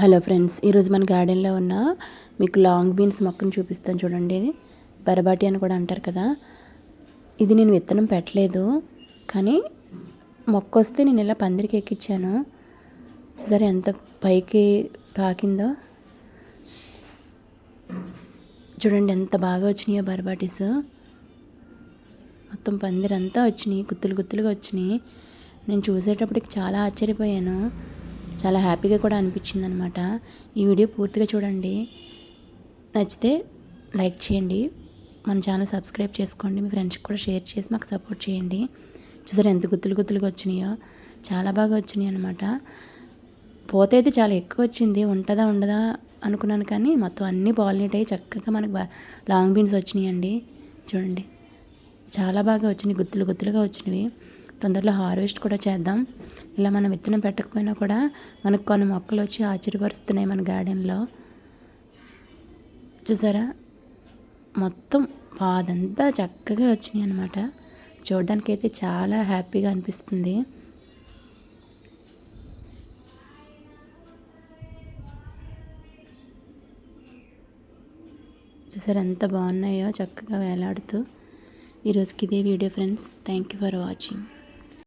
Hello friends ఈరోజు మన గార్డెన్లో ఉన్న మీకు లాంగ్ బీన్స్ మొక్కను చూపిస్తాను చూడండి. ఇది బరబాటి అని కూడా అంటారు కదా. ఇది నేను విత్తనం పెట్టలేదు కానీ మొక్క వస్తే నేను ఇలా పందిరికి ఎక్కించాను సరే ఎంత పైకి పాకిందో. చూడండి ఎంత బాగా వచ్చినాయో బరబాటీస్. మొత్తం పందిరంతా వచ్చినాయి గుత్తులు గుత్తులుగా వచ్చినాయి. నేను చూసేటప్పటికి చాలా ఆశ్చర్యపోయాను. చాలా హ్యాపీగా కూడా అనిపించింది అనమాట ఈ వీడియో పూర్తిగా చూడండి. నచ్చితే లైక్ చేయండి. మన ఛానల్ సబ్స్క్రైబ్ చేసుకోండి. మీ ఫ్రెండ్స్కి కూడా షేర్ చేసి మాకు సపోర్ట్ చేయండి. చూసారు ఎంత గుత్తులు గుత్తులుగా వచ్చినాయో? చాలా బాగా వచ్చినాయి అనమాట పోతే అయితే చాలా ఎక్కువ వచ్చింది. ఉంటుందా ఉండదా అనుకున్నాను కానీ మొత్తం అన్నీ పాలినేట్ అయ్యి చక్కగా మనకు లాంగ్ బీన్స్ వచ్చినాయండి. చూడండి. చాలా బాగా వచ్చినాయి. గుత్తులు గుత్తులుగా వచ్చినవి. తొందరలో హార్వెస్ట్ కూడా చేద్దాం. ఇలా మనం విత్తనం పెట్టకపోయినా కూడా మనకు కొన్ని మొక్కలు వచ్చి ఆశ్చర్యపరుస్తున్నాయి మన గార్డెన్లో. చూసారా? మొత్తం పాదంతా చక్కగా వచ్చినాయి అనమాట చూడడానికి అయితే చాలా హ్యాపీగా అనిపిస్తుంది. చూసారు ఎంత బాగున్నాయో చక్కగా వేలాడుతూ. ఈరోజుకి ఇదే video friends. Thank you for watching.